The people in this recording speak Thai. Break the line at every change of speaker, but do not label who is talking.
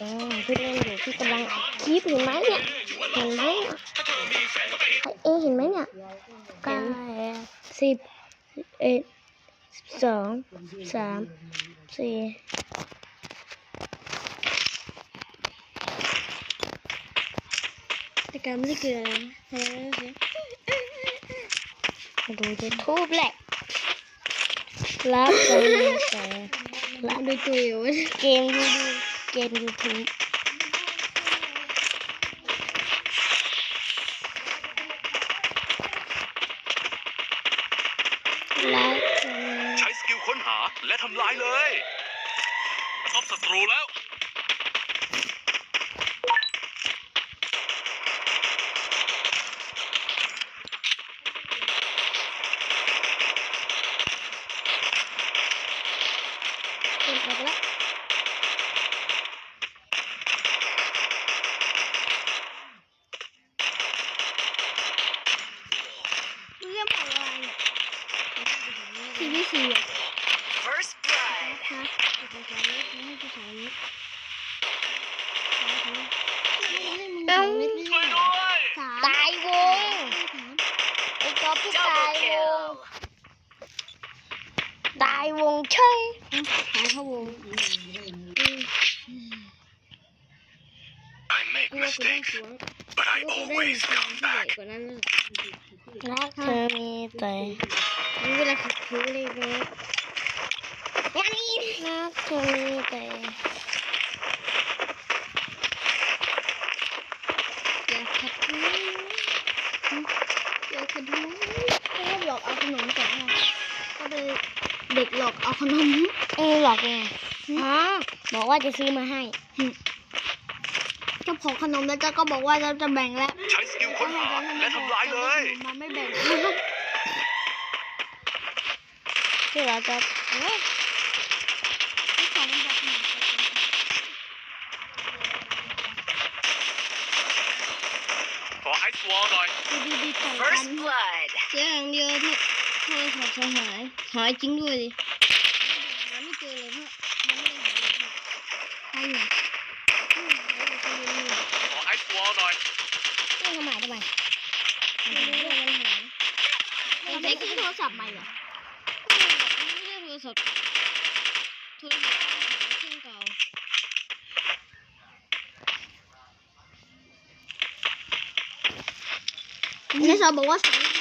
อ๋อพี่เล่นอยู่พี่กำลังคลิปเห็นไหมเนี่ยเห็นไหมเนี่ยเอเห็นไหมเนี่ยเก้าสิบเอ็ดสองสามสี่
แต่การไม่ได้เกลือนะทำไมา
ดูยูทูบแหละรับกันแต่
ละโดยตัวอยู่ว่า
เกมดูดู เกมยูทูบแล้วกัน
ใช้สกิลค้นหาและทำลายเลยพบศัตรูแล้ว
เกมออกแล้วเรื่องอะไรเนี่ย ทีวีซีอะ
First blood.
ฮะจะไปใช้ไม่ให้ผู้ชายนี้ให้มึง
เอ้า
เม็ดไม่
ช่วย
ได้
ด้วย
สาม
ตายวง
สาม
ไอ้ก๊อฟพี่ตาย
Double
วง
kill.
ตายวงใช่
หายเข้าวง
I make
กูว่ากูได้สวง
but I
กูได้สวงที่ใหญ่กว่านั้นเลย
รักเธอมีแต่
นี่เวลาขัดถือเลยเลย
รักเธอมีแต่
อย่าขัดถืออย่าขัดถือก็หลอกเอาขนมจากเราก็เลยเด็กหลอกเอาขนม
เออหลอกไงอ๋อบอกว่าจะซื้อมาให้
เจ้าของขนมแล้วเจ้าก็บอกว่าเจ้าจะแบ่งแล้ว
ใช้สกิลค้นหาและทำลายเลย
มันไม่แบ่ง
ที่เราจะ
เฮ้ยที่ของมันแบบไหน
ขอไอซ์วอลหน่อย
ดูดีๆต่างกั
First
น
blood.
เสียอย่างเดียวโทรโทรศัพท์หายหายจริงด้วยดิหาไม่เจอเลยเพราะมันไม่ได้หายเลยใครเนี่ยอืมแล้วก็ยืนอยู่
ขอไอซ์วอลหน่อย
เรื่องทำไมทำไม
มันหายมันหายมันใช้คือโทรศัพท์ใหม่เหรอ ไม่ใช่โทรศัพท์โ